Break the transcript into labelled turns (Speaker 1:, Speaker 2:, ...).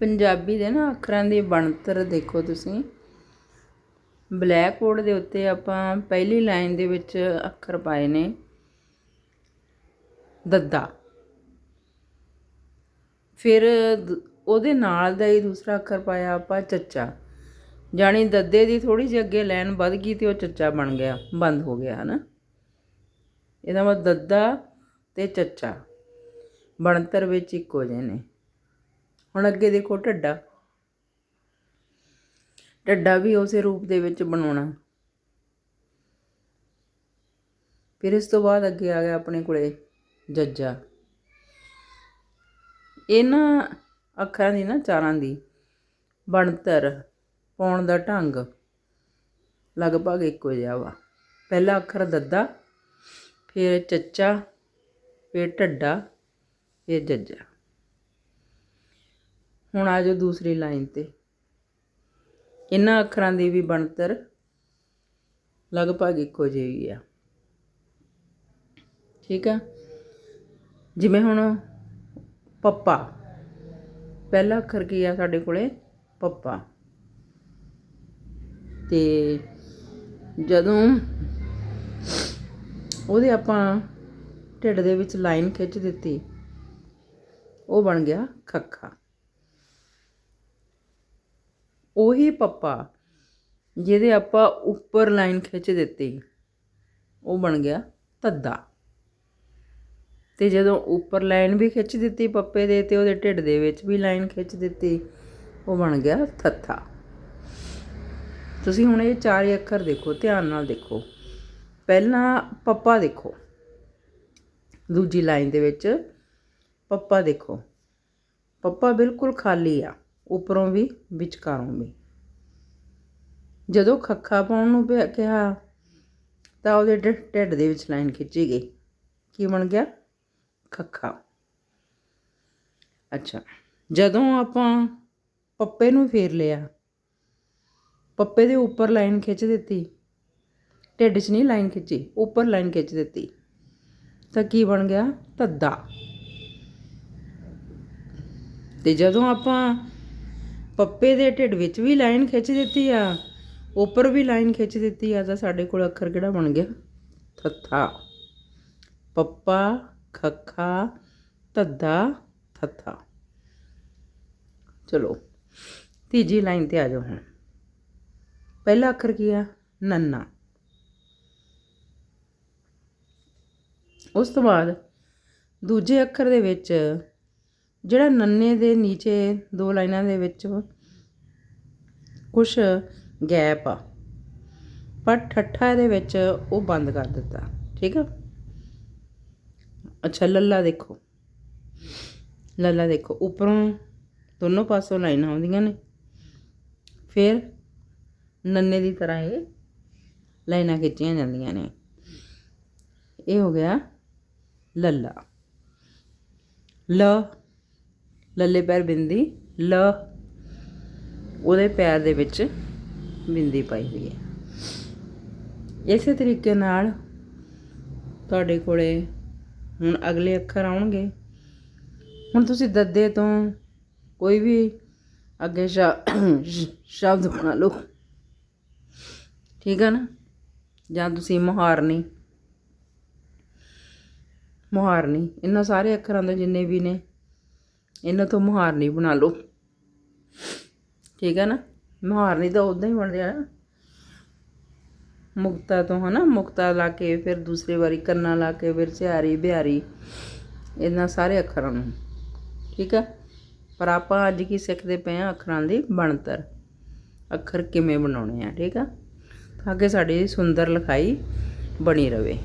Speaker 1: ਪੰਜਾਬੀ ਦੇ ਨਾ ਅੱਖਰਾਂ ਦੀ ਬਣਤਰ ਦੇਖੋ ਤੁਸੀਂ। ਬਲੈਕ ਬੋਰਡ ਦੇ ਉੱਤੇ ਆਪਾਂ ਪਹਿਲੀ ਲਾਈਨ ਦੇ ਵਿੱਚ ਅੱਖਰ ਪਾਏ ਨੇ। ਦੱਦਾ। ਫਿਰ ਦ- ਉਹਦੇ ਨਾਲ ਦਾ ਹੀ ਦੂਸਰਾ ਅੱਖਰ ਪਾਇਆ ਆਪਾਂ ਚੱਚਾ। ਜਾਣੀ ਦੱਦੇ ਦੀ ਥੋੜੀ ਜਿਹੀ ਅੱਗੇ ਲਾਈਨ ਵੱਧ ਗਈ ਤੇ ਉਹ ਚੱਚਾ ਬਣ ਗਿਆ, ਬੰਦ ਹੋ ਗਿਆ, ਹਨਾ। ਇਹਦਾ ਮਤਲਬ ਦੱਦਾ ਤੇ ਚੱਚਾ। ਬਣਤਰ ਵਿੱਚ ਇੱਕੋ ਜਿਹੇ ਨੇ। ਹੁਣ ਅੱਗੇ ਦੇਖੋ ਢੱਡਾ। ਢੱਡਾ ਵੀ ਉਸੇ ਰੂਪ ਦੇ ਵਿੱਚ ਬਣਾਉਣਾ। ਫਿਰ ਇਸ ਤੋਂ ਬਾਅਦ ਅੱਗੇ ਆ ਗਿਆ ਆਪਣੇ ਕੋਲੇ ਜੱਜਾ। ਇਹਨਾਂ ਅੱਖਰਾਂ ਦੀ ਨਾ ਚਾਰਾਂ ਦੀ ਬਣਤਰ ਪਾਉਣ ਦਾ ਢੰਗ ਲਗਭਗ ਇੱਕੋ ਜਿਹਾ ਵਾ। ਪਹਿਲਾ ਅੱਖਰ ਦੱਦਾ, ਫਿਰ ਚੱਚਾ, ਫਿਰ ਢੱਡਾ, ਫਿਰ ਜੱਜਾ। ਹੁਣ ਆ ਜਾਓ ਦੂਸਰੀ ਲਾਈਨ ਤੇ। ਇਹਨਾਂ ਅੱਖਰਾਂ ਦੀ ਵੀ ਬਣਤਰ ਲਗਭਗ ਇੱਕੋ ਜਿਹੀ ਆ। ਠੀਕ ਆ? ਜਿਵੇਂ ਹੁਣ ਪੱਪਾ। ਪਹਿਲਾ ਅੱਖਰ ਕੀ ਆ ਸਾਡੇ ਕੋਲੇ? ਪੱਪਾ। ਤੇ ਜਦੋਂ ਉਹਦੇ ਆਪਾਂ ਢਿੱਡ ਦੇ ਵਿੱਚ ਲਾਈਨ ਖਿੱਚ ਦਿੱਤੀ, ਉਹ ਬਣ ਗਿਆ ਖੱਖਾ। ਉਹੀ ਪੱਪਾ ਜਿਹਦੇ ਆਪਾਂ ਉੱਪਰ ਲਾਈਨ ਖਿੱਚ ਦਿੱਤੀ, ਉਹ ਬਣ ਗਿਆ ਤੱਦਾ। ਤੇ ਜਦੋਂ ਉੱਪਰ ਲਾਈਨ ਵੀ ਖਿੱਚ ਦਿੱਤੀ ਪੱਪੇ ਦੇ ਤੇ ਉਹਦੇ ਢਿੱਡ ਦੇ ਵਿੱਚ ਵੀ ਲਾਈਨ ਖਿੱਚ ਦਿੱਤੀ, ਉਹ ਬਣ ਗਿਆ ਥੱਥਾ ਤੁਸੀਂ ਹੁਣ ਇਹ ਚਾਰੇ ਅੱਖਰ ਦੇਖੋ, ਧਿਆਨ ਨਾਲ ਦੇਖੋ। ਪਹਿਲਾਂ ਪੱਪਾ ਦੇਖੋ। ਦੂਜੀ ਲਾਈਨ ਦੇ ਵਿੱਚ ਪੱਪਾ ਦੇਖੋ। ਪੱਪਾ ਬਿਲਕੁਲ ਖਾਲੀ ਆ। ਉੱਪਰੋਂ ਵੀ, ਵਿਚਕਾਰੋਂ ਵੀ। ਜਦੋਂ ਖੱਖਾ ਪਾਉਣ ਨੂੰ ਕਿਹਾ, ਤਾਂ ਉਹਦੇ ਢਿੱਡ ਦੇ ਵਿੱਚ ਲਾਈਨ ਖਿੱਚੀ ਗਈ। ਕੀ ਬਣ ਗਿਆ? ਖੱਖਾ। ਅੱਛਾ। ਜਦੋਂ ਆਪਾਂ ਪੱਪੇ ਨੂੰ ਫੇਰ ਲਿਆ, ਪੱਪੇ ਦੇ ਉੱਪਰ ਲਾਈਨ ਖਿੱਚ ਦਿੱਤੀ। ਢਿੱਡ 'ਚ ਨਹੀਂ ਲਾਈਨ ਖਿੱਚੀ, ਉੱਪਰ ਲਾਈਨ ਖਿੱਚ ਦਿੱਤੀ। ਤਾਂ ਕੀ ਬਣ ਗਿਆ? ਧੱਦਾ। ਤੇ ਜਦੋਂ ਆਪਾਂ ਪੱਪੇ ਦੇ ਢਿੱਡ ਵਿੱਚ ਵੀ ਲਾਈਨ ਖਿੱਚ ਦਿੱਤੀ ਆ, ਉੱਪਰ ਵੀ ਲਾਈਨ ਖਿੱਚ ਦਿੱਤੀ ਆ ਤਾਂ ਸਾਡੇ ਕੋਲ ਅੱਖਰ ਕਿਹੜਾ ਬਣ ਗਿਆ? ਥੱਥਾ। ਪੱਪਾ, ਖੱਖਾ, ਧੱਦਾ, ਥੱਥਾ। ਚਲੋ, ਤੀਜੀ ਲਾਈਨ ਤੇ ਆ ਜਾਓ ਹੁਣ। ਪਹਿਲਾ ਅੱਖਰ ਕੀ ਆ? ਨੰਨਾ। ਉਸ ਤੋਂ ਬਾਅਦ ਦੂਜੇ ਅੱਖਰ ਦੇ ਵਿੱਚ ਜਿਹੜਾ ਨੰਨੇ ਦੇ ਨੀਚੇ ਦੋ ਲਾਈਨਾਂ ਦੇ ਵਿੱਚ ਕੁਛ ਗੈਪ ਆ, ਪਰ ਠੱਠਾ ਦੇ ਵਿੱਚ ਉਹ ਬੰਦ ਕਰ ਦਿੱਤਾ, ਠੀਕ ਆ? ਅੱਛਾ, ਲੱਲਾ ਦੇਖੋ। ਲੱਲਾ ਦੇਖੋ, ਉੱਪਰੋਂ ਦੋਨੋਂ ਪਾਸੋਂ ਲਾਈਨਾਂ ਆਉਂਦੀਆਂ ਨੇ। ਫਿਰ ਨੰਨੇ ਦੀ ਤਰ੍ਹਾਂ ਇਹ ਲਾਈਨਾਂ ਖਿੱਚੀਆਂ ਜਾਂਦੀਆਂ ਨੇ। ਇਹ ਹੋ ਗਿਆ ਲੱਲਾ। ਲ ਲੱਲੇ ਪੈਰ ਬਿੰਦੀ, ਲ, ਉਹਦੇ ਪੈਰ ਦੇ ਵਿੱਚ ਬਿੰਦੀ ਪਾਈ ਹੋਈ ਹੈ। ਇਸੇ ਤਰੀਕੇ ਨਾਲ ਤੁਹਾਡੇ ਕੋਲੇ ਹੁਣ ਅਗਲੇ ਅੱਖਰ ਆਉਣਗੇ। ਹੁਣ ਤੁਸੀਂ ਦੱਦੇ ਤੋਂ ਕੋਈ ਵੀ ਅੱਗੇ ਸ਼ਬਦ ਬਣਾ ਲਓ। ਠੀਕ ਹੈ ਨਾ? ਜਾਂ ਤੁਸੀਂ ਮੁਹਾਰਨੀ। ਮੁਹਾਰਨੀ। ਇਹਨਾਂ ਸਾਰੇ ਅੱਖਰਾਂ ਦੇ ਜਿੰਨੇ ਵੀ ਨੇ ਇਹਨਾਂ ਤੋਂ ਮੁਹਾਰਨੀ ਬਣਾ ਲਓ। ਠੀਕ ਹੈ ਨਾ? ਮੁਹਾਰਨੀ ਤਾਂ ਉਦਾਂ ਹੀ ਬਣਦੀ ਆ ਮੁਕਤਾ ਤੋਂ ਹਨਾ, ਮੁਕਤਾ ਲਾ ਕੇ ਫਿਰ ਦੂਸਰੀ ਵਾਰੀ, ਕੰਨਾ ਲਾ ਕੇ ਫਿਰ ਝਾਰੀ ਬਿਹਾਰੀ, ਇਹਨਾਂ ਸਾਰੇ ਅੱਖਰਾਂ ਨੂੰ। ਠੀਕ ਆ? ਪਰ ਆਪਾਂ ਅੱਜ ਕੀ ਸਿੱਖਦੇ ਪਏ ਆ ਅੱਖਰਾਂ ਦੀ ਬਣਤਰ। ਅੱਖਰ ਕਿਵੇਂ ਬਣਾਉਣੇ ਆ, ਠੀਕ ਆ? ਤਾਂ ਕਿ ਸਾਡੀ ਸੁੰਦਰ ਲਿਖਾਈ ਬਣੀ ਰਵੇ।